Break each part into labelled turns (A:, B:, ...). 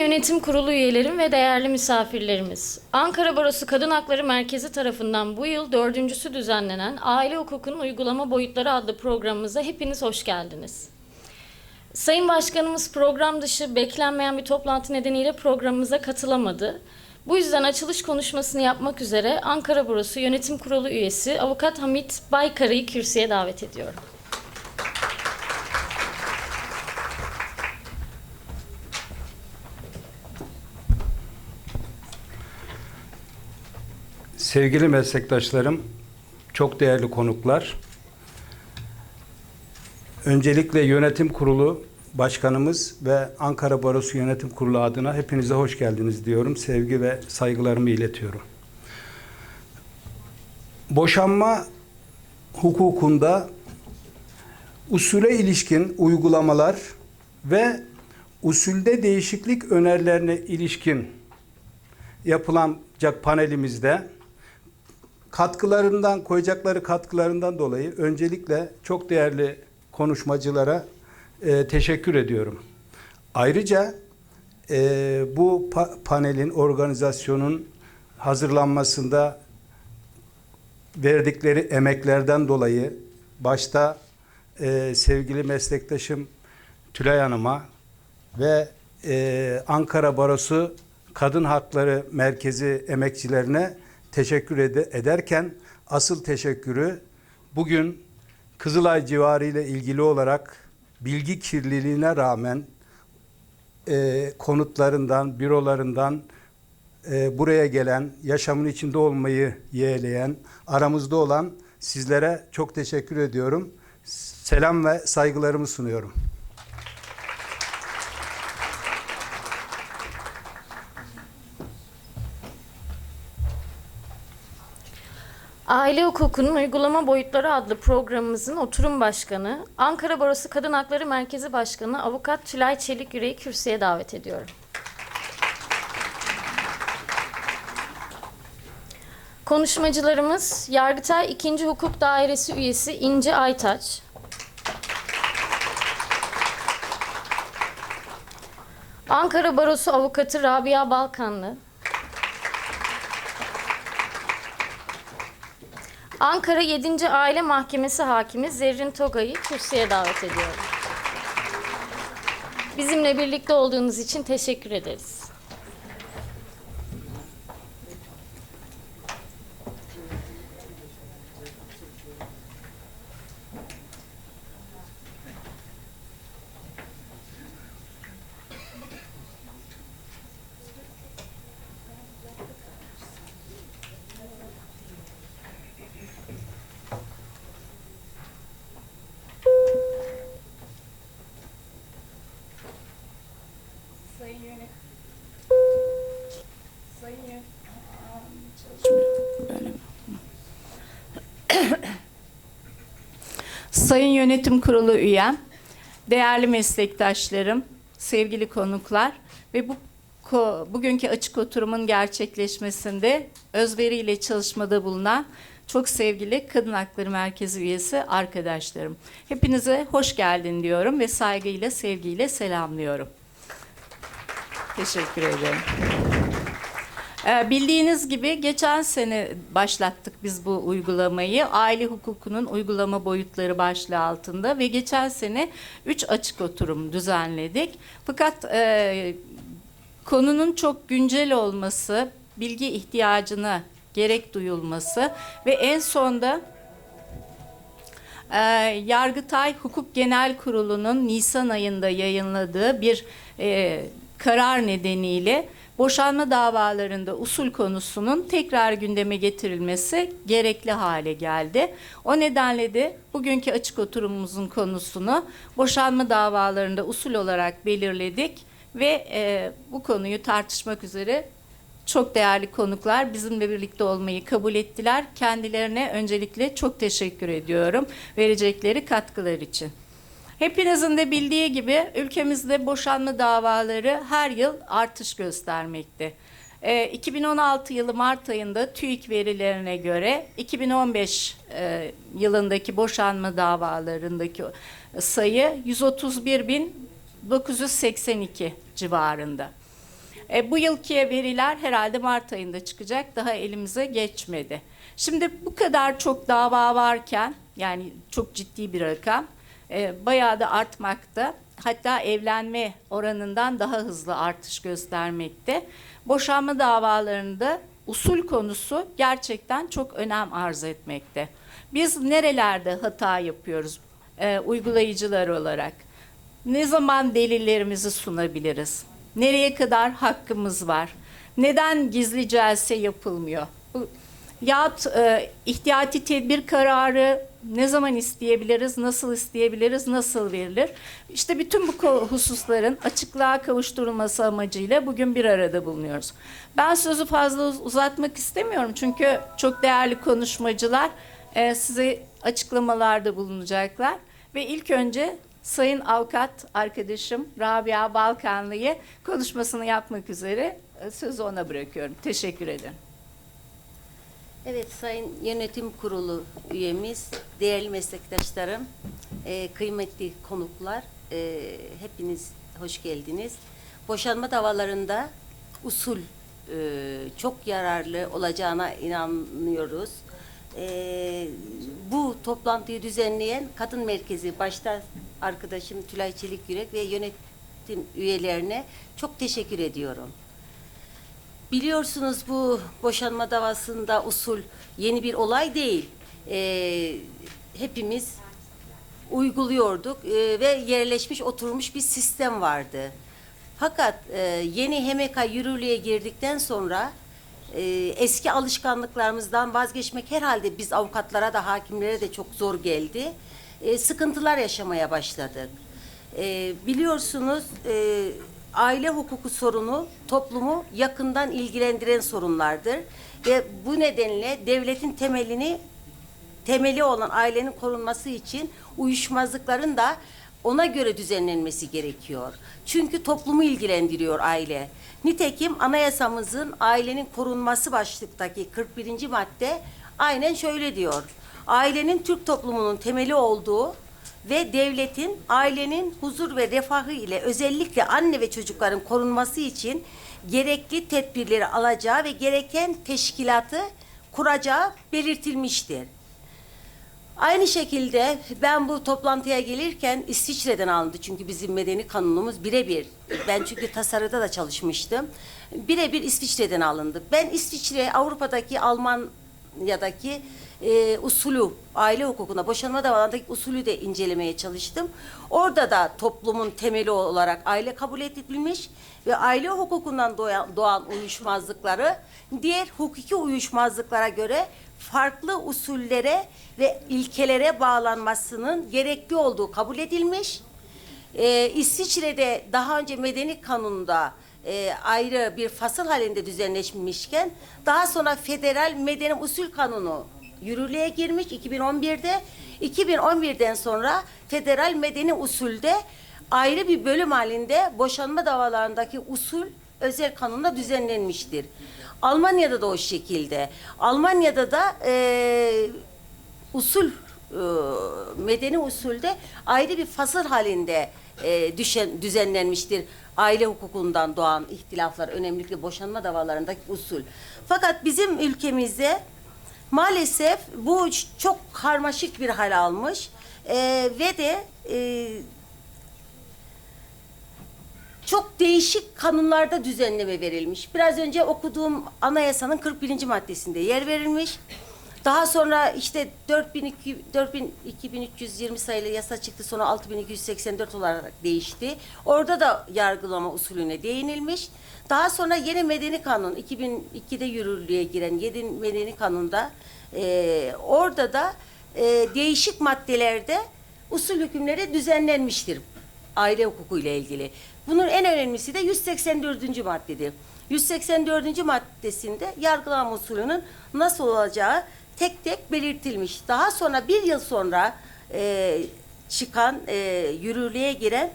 A: Yönetim Kurulu üyelerim ve değerli misafirlerimiz. Ankara Barosu Kadın Hakları Merkezi tarafından bu yıl dördüncüsü düzenlenen Aile Hukukunun Uygulama Boyutları adlı programımıza hepiniz hoş geldiniz. Sayın Başkanımız program dışı beklenmeyen bir toplantı nedeniyle programımıza katılamadı. Bu yüzden açılış konuşmasını yapmak üzere Ankara Barosu Yönetim Kurulu üyesi Avukat Hamit Baykara'yı kürsüye davet ediyorum.
B: Sevgili meslektaşlarım, çok değerli konuklar. Öncelikle Yönetim Kurulu Başkanımız ve Ankara Barosu Yönetim Kurulu adına hepinize hoş geldiniz diyorum. Sevgi ve saygılarımı iletiyorum. Boşanma hukukunda usule ilişkin uygulamalar ve usulde değişiklik önerilerine ilişkin yapılanacak panelimizde katkılarından, koyacakları katkılarından dolayı öncelikle çok değerli konuşmacılara e, teşekkür ediyorum. Ayrıca e, bu pa- panelin, organizasyonun hazırlanmasında verdikleri emeklerden dolayı başta e, sevgili meslektaşım Tülay Hanım'a ve e, Ankara Barosu Kadın Hakları Merkezi emekçilerine teşekkür ede- ederken asıl teşekkürü bugün Kızılay civarı ile ilgili olarak bilgi kirliliğine rağmen e, konutlarından, bürolarından e, buraya gelen, yaşamın içinde olmayı yeğleyen, aramızda olan sizlere çok teşekkür ediyorum. Selam ve saygılarımı sunuyorum.
A: Aile Hukukunun Uygulama Boyutları adlı programımızın oturum başkanı, Ankara Barosu Kadın Hakları Merkezi Başkanı Avukat Tülay Çelik Yüreği kürsüye davet ediyorum. Konuşmacılarımız Yargıtay 2. Hukuk Dairesi üyesi İnce Aytaç, Ankara Barosu Avukatı Rabia Balkanlı, Ankara 7. Aile Mahkemesi Hakimi Zerrin Toga'yı kürsüye davet ediyorum. Bizimle birlikte olduğunuz için teşekkür ederiz.
C: Sayın Yönetim Kurulu üyem, değerli meslektaşlarım, sevgili konuklar ve bu bugünkü açık oturumun gerçekleşmesinde özveriyle çalışmada bulunan çok sevgili Kadın Hakları Merkezi üyesi arkadaşlarım. Hepinize hoş geldin diyorum ve saygıyla, sevgiyle selamlıyorum. Teşekkür ederim. Ee, Bildiğiniz gibi geçen sene başlattık biz bu uygulamayı. Aile hukukunun uygulama boyutları başlığı altında ve geçen sene 3 açık oturum düzenledik. Fakat e, konunun çok güncel olması, bilgi ihtiyacına gerek duyulması ve en sonda ee, Yargıtay Hukuk Genel Kurulu'nun Nisan ayında yayınladığı bir e, karar nedeniyle boşanma davalarında usul konusunun tekrar gündeme getirilmesi gerekli hale geldi. O nedenle de bugünkü açık oturumumuzun konusunu boşanma davalarında usul olarak belirledik ve e, bu konuyu tartışmak üzere çok değerli konuklar bizimle birlikte olmayı kabul ettiler. Kendilerine öncelikle çok teşekkür ediyorum verecekleri katkılar için. Hepinizin de bildiği gibi ülkemizde boşanma davaları her yıl artış göstermekte. Ee, 2016 yılı Mart ayında TÜİK verilerine göre 2015 e, yılındaki boşanma davalarındaki sayı 131.982 civarında. E, bu yılki veriler herhalde Mart ayında çıkacak. Daha elimize geçmedi. Şimdi bu kadar çok dava varken yani çok ciddi bir rakam e, bayağı da artmakta. Hatta evlenme oranından daha hızlı artış göstermekte. Boşanma davalarında usul konusu gerçekten çok önem arz etmekte. Biz nerelerde hata yapıyoruz e, uygulayıcılar olarak? Ne zaman delillerimizi sunabiliriz? Nereye kadar hakkımız var? Neden gizli celse yapılmıyor? Bu, yahut e, ihtiyati tedbir kararı ne zaman isteyebiliriz, nasıl isteyebiliriz, nasıl verilir? İşte bütün bu hususların açıklığa kavuşturulması amacıyla bugün bir arada bulunuyoruz. Ben sözü fazla uz- uzatmak istemiyorum çünkü çok değerli konuşmacılar e, size açıklamalarda bulunacaklar. Ve ilk önce Sayın Avukat arkadaşım Rabia Balkanlı'yı konuşmasını yapmak üzere e, sözü ona bırakıyorum. Teşekkür ederim.
D: Evet Sayın Yönetim Kurulu üyemiz, değerli meslektaşlarım, e, kıymetli konuklar, e, hepiniz hoş geldiniz. Boşanma davalarında usul e, çok yararlı olacağına inanıyoruz. E, bu toplantıyı düzenleyen Kadın Merkezi başta arkadaşım Tülay Çelik Yürek ve yönetim üyelerine çok teşekkür ediyorum. Biliyorsunuz bu boşanma davasında usul yeni bir olay değil. Ee, hepimiz uyguluyorduk ee, ve yerleşmiş oturmuş bir sistem vardı. Fakat e, yeni HMK yürürlüğe girdikten sonra e, eski alışkanlıklarımızdan vazgeçmek herhalde biz avukatlara da hakimlere de çok zor geldi. E, sıkıntılar yaşamaya başladık. E, biliyorsunuz e, aile hukuku sorunu toplumu yakından ilgilendiren sorunlardır ve bu nedenle devletin temelini temeli olan ailenin korunması için uyuşmazlıkların da ona göre düzenlenmesi gerekiyor. Çünkü toplumu ilgilendiriyor aile. Nitekim anayasamızın ailenin korunması başlıktaki 41. madde aynen şöyle diyor. Ailenin Türk toplumunun temeli olduğu ve devletin ailenin huzur ve refahı ile özellikle anne ve çocukların korunması için gerekli tedbirleri alacağı ve gereken teşkilatı kuracağı belirtilmiştir. Aynı şekilde ben bu toplantıya gelirken İsviçre'den alındı çünkü bizim medeni kanunumuz birebir. Ben çünkü tasarıda da çalışmıştım. Birebir İsviçre'den alındı. Ben İsviçre Avrupa'daki Almanya'daki e, usulü, aile hukukuna, boşanma davalarındaki usulü de incelemeye çalıştım. Orada da toplumun temeli olarak aile kabul edilmiş ve aile hukukundan doğan, doğan uyuşmazlıkları diğer hukuki uyuşmazlıklara göre farklı usullere ve ilkelere bağlanmasının gerekli olduğu kabul edilmiş. Ee, İsviçre'de daha önce medeni kanunda e, ayrı bir fasıl halinde düzenleşmişken daha sonra federal medeni usul kanunu yürürlüğe girmiş 2011'de. 2011'den sonra federal medeni usulde ayrı bir bölüm halinde boşanma davalarındaki usul özel kanunda düzenlenmiştir. Almanya'da da o şekilde. Almanya'da da e, usul e, medeni usulde ayrı bir fasıl halinde e, düşen, düzenlenmiştir. Aile hukukundan doğan ihtilaflar, önemlilikle boşanma davalarındaki usul. Fakat bizim ülkemizde maalesef bu çok karmaşık bir hal almış E, ve de e, çok değişik kanunlarda düzenleme verilmiş. Biraz önce okuduğum anayasanın 41. maddesinde yer verilmiş. Daha sonra işte 4200 4000 2320 sayılı yasa çıktı sonra 6284 olarak değişti. Orada da yargılama usulüne değinilmiş. Daha sonra yeni medeni kanun 2002'de yürürlüğe giren yeni medeni kanunda e, orada da e, değişik maddelerde usul hükümleri düzenlenmiştir aile hukuku ile ilgili. Bunun en önemlisi de 184. maddedir. 184. maddesinde yargılama usulünün nasıl olacağı tek tek belirtilmiş. Daha sonra bir yıl sonra e, çıkan, e, yürürlüğe giren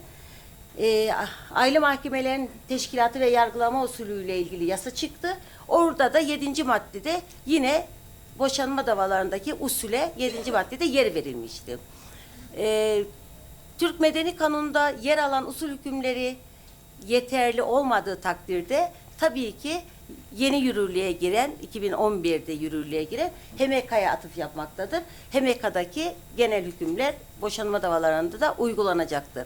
D: e, aile mahkemelerinin teşkilatı ve yargılama usulüyle ilgili yasa çıktı. Orada da 7. maddede yine boşanma davalarındaki usule 7. maddede yer verilmişti. E, Türk Medeni Kanunu'nda yer alan usul hükümleri yeterli olmadığı takdirde tabii ki yeni yürürlüğe giren 2011'de yürürlüğe giren HMK'ya atıf yapmaktadır. HMK'daki genel hükümler boşanma davalarında da uygulanacaktır.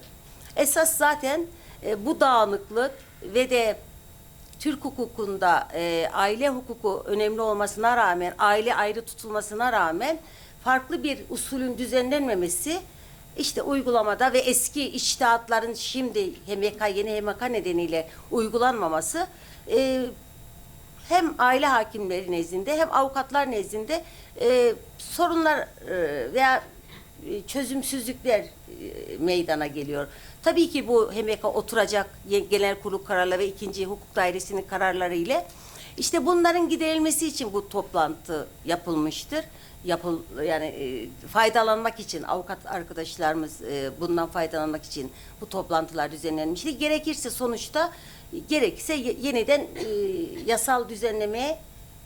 D: Esas zaten e, bu dağınıklık ve de Türk hukukunda e, aile hukuku önemli olmasına rağmen, aile ayrı tutulmasına rağmen farklı bir usulün düzenlenmemesi işte uygulamada ve eski içtihatların şimdi HMK, yeni HMK nedeniyle uygulanmaması e, hem aile hakimleri nezdinde hem avukatlar nezdinde e, sorunlar e, veya e, çözümsüzlükler e, meydana geliyor. Tabii ki bu HMK oturacak genel kurul kararları ve ikinci hukuk dairesinin kararları ile işte bunların giderilmesi için bu toplantı yapılmıştır. Yapıl yani e, faydalanmak için avukat arkadaşlarımız bundan faydalanmak için bu toplantılar düzenlenmişti. Gerekirse sonuçta gerekirse ye- yeniden e, yasal düzenlemeye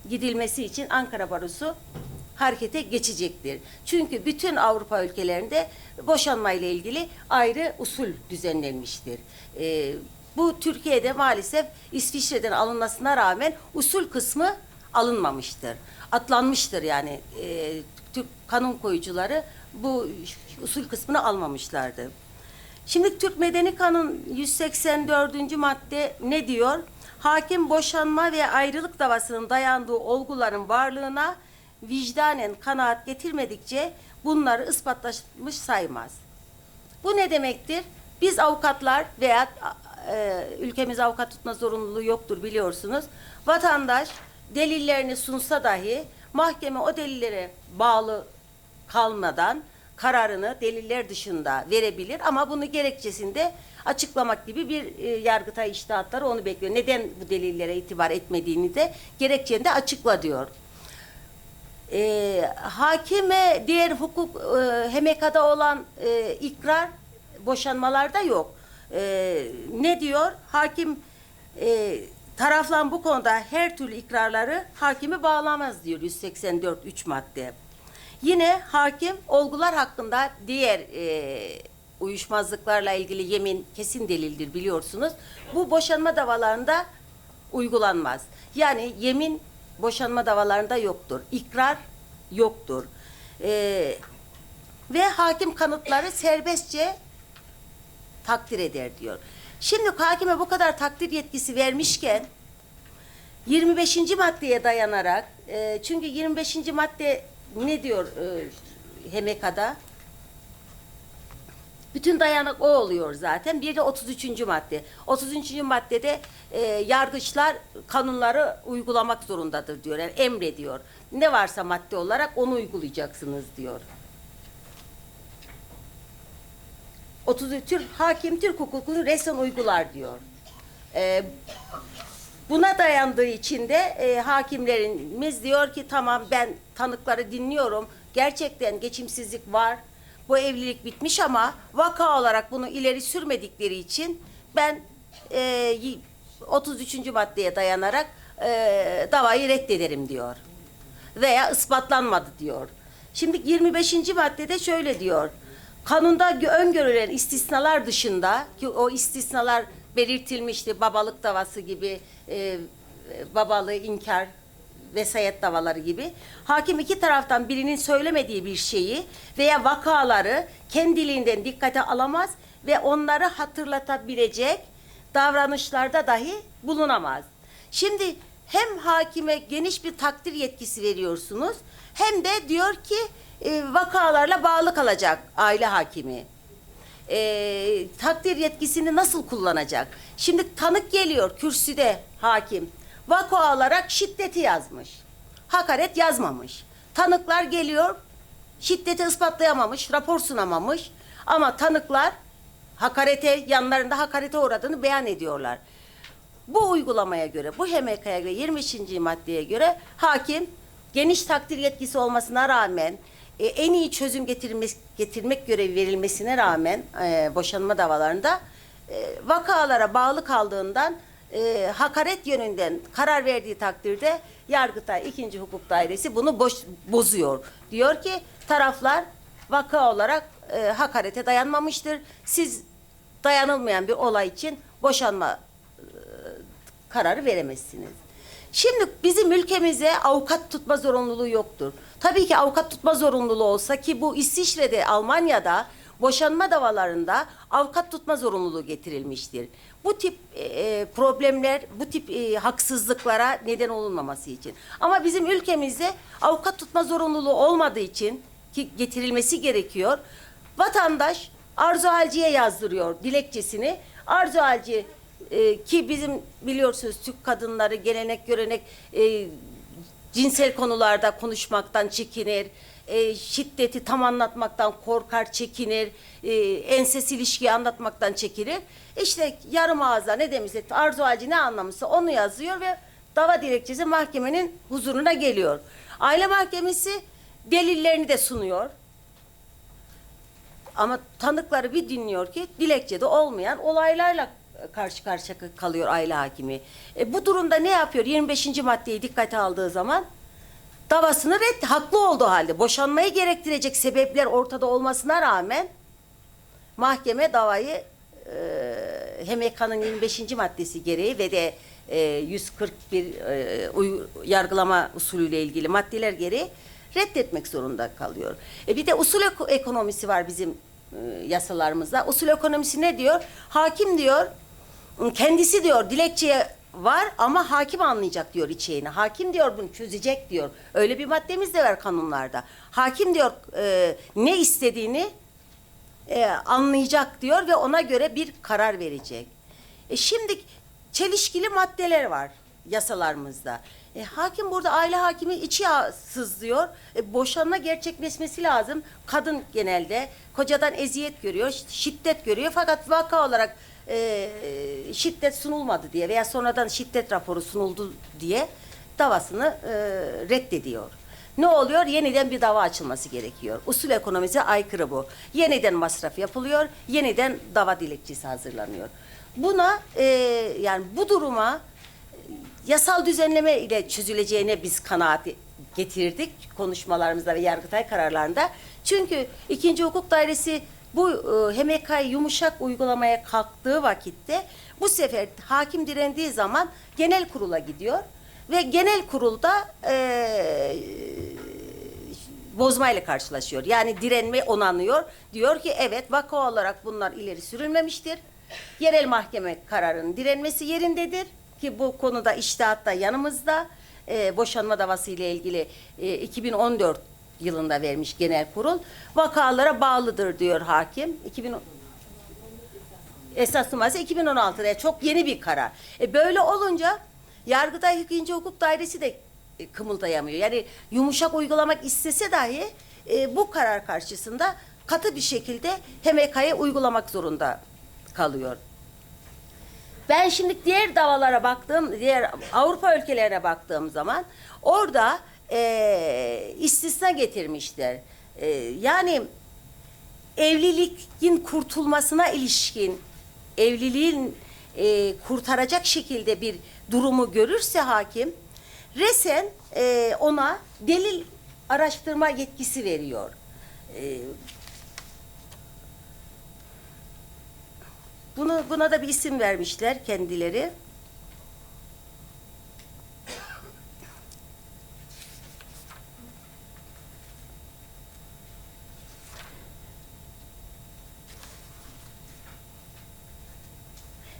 D: gidilmesi için Ankara Barosu harekete geçecektir. Çünkü bütün Avrupa ülkelerinde boşanma ile ilgili ayrı usul düzenlenmiştir. Ee, bu Türkiye'de maalesef İsviçre'den alınmasına rağmen usul kısmı alınmamıştır. Atlanmıştır yani. Ee, Türk kanun koyucuları bu usul kısmını almamışlardı. Şimdi Türk Medeni Kanun 184. madde ne diyor? Hakim boşanma ve ayrılık davasının dayandığı olguların varlığına vicdanen kanaat getirmedikçe bunları ispatlamış saymaz. Bu ne demektir? Biz avukatlar veya e, ülkemiz avukat tutma zorunluluğu yoktur biliyorsunuz. Vatandaş delillerini sunsa dahi mahkeme o delillere bağlı kalmadan kararını deliller dışında verebilir ama bunu gerekçesinde açıklamak gibi bir e, yargıtay iştahatları onu bekliyor. Neden bu delillere itibar etmediğini de gerekçende açıkla diyor. E, hakime diğer hukuk e, HMK'da olan e, ikrar boşanmalarda yok. E, ne diyor? Hakim e, taraflan bu konuda her türlü ikrarları hakimi bağlamaz diyor 184 3 madde. Yine hakim olgular hakkında diğer e, uyuşmazlıklarla ilgili yemin kesin delildir biliyorsunuz. Bu boşanma davalarında uygulanmaz. Yani yemin boşanma davalarında yoktur. İkrar yoktur. E, ve hakim kanıtları serbestçe takdir eder diyor. Şimdi hakime bu kadar takdir yetkisi vermişken 25. maddeye dayanarak e, çünkü 25. madde ne diyor e, HMK'da? Bütün dayanak o oluyor zaten. Bir de 33. madde. 33. maddede e, yargıçlar kanunları uygulamak zorundadır diyor. Yani emrediyor. Ne varsa madde olarak onu uygulayacaksınız diyor. 30 Türk hakim Türk hukukunu resmen uygular diyor. E, Buna dayandığı için de e, hakimlerimiz diyor ki tamam ben tanıkları dinliyorum. Gerçekten geçimsizlik var. Bu evlilik bitmiş ama vaka olarak bunu ileri sürmedikleri için ben e, y- 33. maddeye dayanarak e, davayı reddederim diyor. Veya ispatlanmadı diyor. Şimdi 25. maddede şöyle diyor. Kanunda gö- öngörülen istisnalar dışında ki o istisnalar belirtilmişti babalık davası gibi e, babalığı inkar vesayet davaları gibi hakim iki taraftan birinin söylemediği bir şeyi veya vakaları kendiliğinden dikkate alamaz ve onları hatırlatabilecek davranışlarda dahi bulunamaz. Şimdi hem hakime geniş bir takdir yetkisi veriyorsunuz hem de diyor ki e, vakalarla bağlı kalacak aile hakimi. E, takdir yetkisini nasıl kullanacak? Şimdi tanık geliyor kürsüde hakim. Vaka olarak şiddeti yazmış. Hakaret yazmamış. Tanıklar geliyor şiddeti ispatlayamamış, rapor sunamamış. Ama tanıklar hakarete, yanlarında hakarete uğradığını beyan ediyorlar. Bu uygulamaya göre, bu HMK'ya göre 23. maddeye göre hakim geniş takdir yetkisi olmasına rağmen e, en iyi çözüm getirmek, getirmek görevi verilmesine rağmen e, boşanma davalarında e, vakalara bağlı kaldığından e, hakaret yönünden karar verdiği takdirde Yargıtay 2. Hukuk Dairesi bunu boş, bozuyor. Diyor ki taraflar vaka olarak e, hakarete dayanmamıştır. Siz dayanılmayan bir olay için boşanma kararı veremezsiniz. Şimdi bizim ülkemize avukat tutma zorunluluğu yoktur. Tabii ki avukat tutma zorunluluğu olsa ki bu İsviçre'de, Almanya'da boşanma davalarında avukat tutma zorunluluğu getirilmiştir. Bu tip e, problemler, bu tip e, haksızlıklara neden olunmaması için. Ama bizim ülkemizde avukat tutma zorunluluğu olmadığı için ki getirilmesi gerekiyor. Vatandaş arzu halciye yazdırıyor dilekçesini. Arzu halci e, ki bizim biliyorsunuz Türk kadınları gelenek görenek e, cinsel konularda konuşmaktan çekinir. E, şiddeti tam anlatmaktan korkar, çekinir. E, enses ilişkiyi anlatmaktan çekinir. İşte yarım ağızla ne demişse arzu halci ne anlamışsa onu yazıyor ve dava dilekçesi mahkemenin huzuruna geliyor. Aile mahkemesi delillerini de sunuyor. Ama tanıkları bir dinliyor ki dilekçede olmayan olaylarla karşı karşıya kalıyor aile hakimi. E, bu durumda ne yapıyor? 25. maddeyi dikkate aldığı zaman davasını red haklı olduğu halde boşanmayı gerektirecek sebepler ortada olmasına rağmen mahkeme davayı e, HMK'nın 25. maddesi gereği ve de e, 141 e, uy- yargılama usulüyle ilgili maddeler gereği reddetmek zorunda kalıyor. E, bir de usul eko- ekonomisi var bizim e, yasalarımızda. Usul ekonomisi ne diyor? Hakim diyor kendisi diyor dilekçeye var ama hakim anlayacak diyor içeriğini. Hakim diyor bunu çözecek diyor. Öyle bir maddemiz de var kanunlarda. Hakim diyor e, ne istediğini e, anlayacak diyor ve ona göre bir karar verecek. E şimdi çelişkili maddeler var yasalarımızda. E, hakim burada aile hakimi içi sızlıyor. E, boşanma gerçekleşmesi lazım. Kadın genelde kocadan eziyet görüyor, şi- şiddet görüyor. Fakat vaka olarak e, şiddet sunulmadı diye veya sonradan şiddet raporu sunuldu diye davasını e, reddediyor. Ne oluyor? Yeniden bir dava açılması gerekiyor. Usul ekonomisi aykırı bu. Yeniden masraf yapılıyor, yeniden dava dilekçesi hazırlanıyor. Buna e, yani bu duruma e, yasal düzenleme ile çözüleceğine biz kanaat getirdik konuşmalarımızda ve Yargıtay kararlarında. Çünkü ikinci hukuk dairesi bu e, yumuşak uygulamaya kalktığı vakitte bu sefer hakim direndiği zaman genel kurula gidiyor ve genel kurulda e, bozmayla karşılaşıyor. Yani direnme onanıyor. Diyor ki evet vaka olarak bunlar ileri sürülmemiştir. Yerel mahkeme kararının direnmesi yerindedir ki bu konuda iştihat da yanımızda. Ee, boşanma davası ile ilgili e, 2014 yılında vermiş genel kurul. Vakalara bağlıdır diyor hakim. 2010 Esas numarası 2016'da çok yeni bir karar. E böyle olunca Yargıtay 2. Hukuk Dairesi de e, kımıldayamıyor. Yani yumuşak uygulamak istese dahi e, bu karar karşısında katı bir şekilde HMK'ya uygulamak zorunda kalıyor. Ben şimdi diğer davalara baktığım, diğer Avrupa ülkelerine baktığım zaman orada e, istisna getirmişler. E, yani evliliğin kurtulmasına ilişkin evliliğin e, kurtaracak şekilde bir durumu görürse hakim resen e, ona delil araştırma yetkisi veriyor. E, bunu buna da bir isim vermişler kendileri.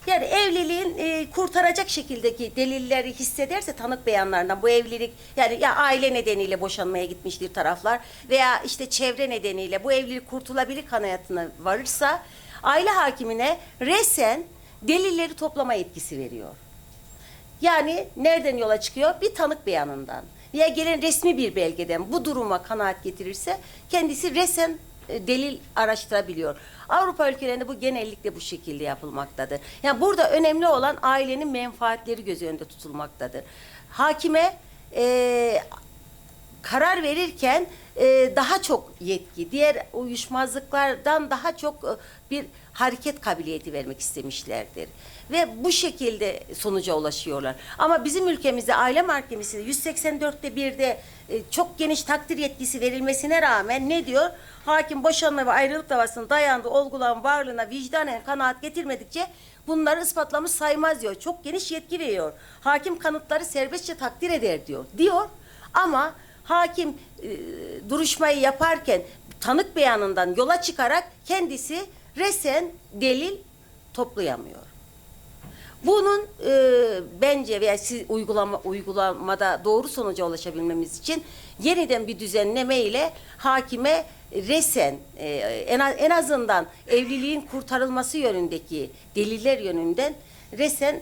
D: Yani evliliğin e, kurtaracak şekildeki delilleri hissederse tanık beyanlarından bu evlilik yani ya aile nedeniyle boşanmaya gitmiştir taraflar veya işte çevre nedeniyle bu evlilik kurtulabilir kanaatine varırsa aile hakimine resen delilleri toplama yetkisi veriyor. Yani nereden yola çıkıyor? Bir tanık beyanından veya gelen resmi bir belgeden bu duruma kanaat getirirse kendisi resen e, delil araştırabiliyor. Avrupa ülkelerinde bu genellikle bu şekilde yapılmaktadır. Yani burada önemli olan ailenin menfaatleri göz önünde tutulmaktadır. Hakime e, karar verirken e, daha çok yetki, diğer uyuşmazlıklardan daha çok e, bir hareket kabiliyeti vermek istemişlerdir. Ve bu şekilde sonuca ulaşıyorlar. Ama bizim ülkemizde aile mahkemesi 184'te 1'de e, çok geniş takdir yetkisi verilmesine rağmen ne diyor? Hakim boşanma ve ayrılık davasının dayandığı olguların varlığına vicdanen kanaat getirmedikçe bunları ispatlamış saymaz diyor. Çok geniş yetki veriyor. Hakim kanıtları serbestçe takdir eder diyor. Diyor ama hakim e, duruşmayı yaparken tanık beyanından yola çıkarak kendisi resen delil toplayamıyor. Bunun e, bence veya siz uygulama uygulamada doğru sonuca ulaşabilmemiz için yeniden bir düzenleme ile hakime resen e, en, en azından evliliğin kurtarılması yönündeki deliller yönünden resen